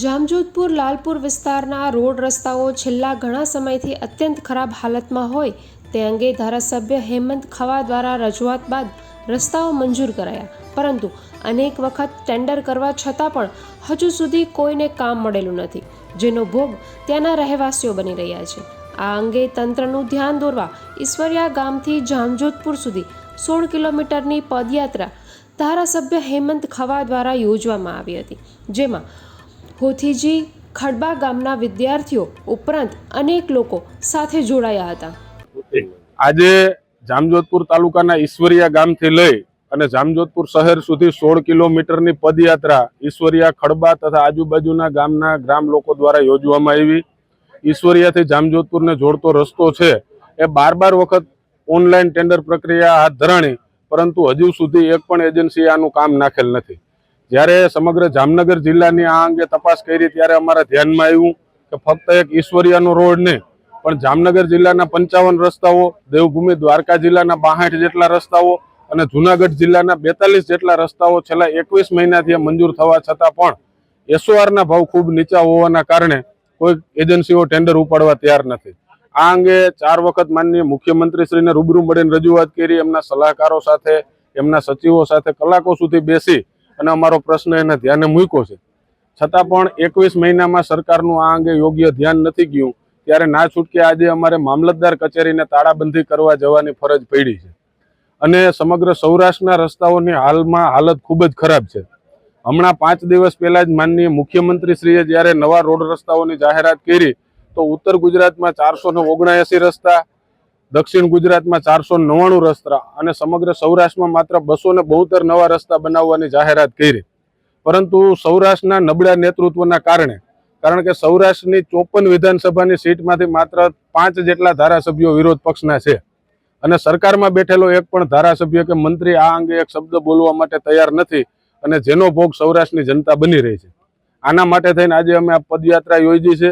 જામજોધપુર લાલપુર વિસ્તારના રોડ રસ્તાઓ છેલ્લા ઘણા સમયથી અત્યંત ખરાબ હાલતમાં હોય તે અંગે ધારાસભ્ય હેમંત ખવા દ્વારા રજૂઆત બાદ રસ્તાઓ મંજૂર કરાયા. પરંતુ અનેક વખત ટેન્ડર કરવા છતાં પણ હજુ સુધી કોઈને કામ મળેલું નથી, જેનો ભોગ ત્યાંના રહેવાસીઓ બની રહ્યા છે. આ અંગે તંત્રનું ધ્યાન દોરવા ઈશ્વરિયા ગામથી જામજોધપુર સુધી સોળ કિલોમીટરની પદયાત્રા ધારાસભ્ય હેમંત ખવા દ્વારા યોજવામાં આવી હતી, જેમાં હોથીજી ખડબા ગામના વિદ્યાર્થીઓ ઉપરાંત અનેક લોકો સાથે જોડાયા હતા. આજે જામજોધપુર તાલુકાના ઈશ્વરિયા ગામથી લઈ અને જામજોધપુર શહેર સુધી સોળ કિલોમીટરની પદયાત્રા ઈશ્વરિયા ખડબા તથા આજુબાજુના ગામના ગ્રામ લોકો દ્વારા યોજવામાં આવી. ઈશ્વરિયાથી જામજોધપુરને જોડતો રસ્તો છે. એ બાર બાર વખત ઓનલાઈન ટેન્ડર પ્રક્રિયા હાથ ધરાણી, પરંતુ હજુ સુધી એક પણ એજન્સીએ આનું કામ નાખેલ નથી. જ્યારે સમગ્ર જામનગર જિલ્લાની આ અંગે તપાસ કરી ત્યારે અમારા ધ્યાનમાં આવ્યું કે ફક્ત એક ઈશ્વરિયાનો રોડ નહીં, પણ જામનગર જિલ્લાના પંચાવન રસ્તાઓ, દેવભૂમિ દ્વારકા જિલ્લાના બાસઠ જેટલા રસ્તાઓ અને જુનાગઢ જિલ્લાના બેતાલીસ જેટલા રસ્તાઓ છેલ્લા એકવીસ મહિનાથી મંજૂર થવા છતાં પણ એસઓઆરના ભાવ ખૂબ નીચા હોવાના કારણે કોઈ એજન્સીઓ ટેન્ડર ઉપાડવા તૈયાર નથી. આ અંગે ચાર વખત માનનીય મુખ્યમંત્રીશ્રીને રૂબરૂ મળીને રજૂઆત કરી, એમના સલાહકારો સાથે, એમના સચિવો સાથે કલાકો સુધી બેસી અને અમારો પ્રશ્ન એને ધ્યાને મૂક્યો છે. છતાં પણ એકવીસ મહિનામાં સરકારનું આ અંગે યોગ્ય ધ્યાન નથી ગયું, ત્યારે ના છૂટકે આજે અમારે મામલતદાર કચેરીને તાળાબંધી કરવા જવાની ફરજ પડી છે. અને સમગ્ર સૌરાષ્ટ્રના રસ્તાઓની હાલમાં હાલત ખૂબ જ ખરાબ છે. હમણાં પાંચ દિવસ પહેલા જ માનનીય મુખ્યમંત્રીશ્રીએ જ્યારે નવા રોડ રસ્તાઓની જાહેરાત કરી, તો ઉત્તર ગુજરાતમાં ચારસો ને રસ્તા દક્ષિણ ગુજરાતમાં ચારસો નવ્વાણું રસ્તા અને સમગ્ર સૌરાષ્ટ્રમાં માત્ર બસો ને બોતેર નવા રસ્તા બનાવવાની જાહેરાત કરી. પરંતુ સૌરાષ્ટ્રના નબળા નેતૃત્વના કારણે, કારણ કે સૌરાષ્ટ્રની ચોપન વિધાનસભાની સીટમાંથી માત્ર પાંચ જેટલા ધારાસભ્યો વિરોધ પક્ષના છે. અને સરકારમાં બેઠેલો એક પણ ધારાસભ્ય કે મંત્રી આ અંગે એક શબ્દ બોલવા માટે તૈયાર નથી અને જેનો ભોગ સૌરાષ્ટ્રની જનતા બની રહી છે. આના માટે થઈને આજે અમે આ પદયાત્રા યોજી છે.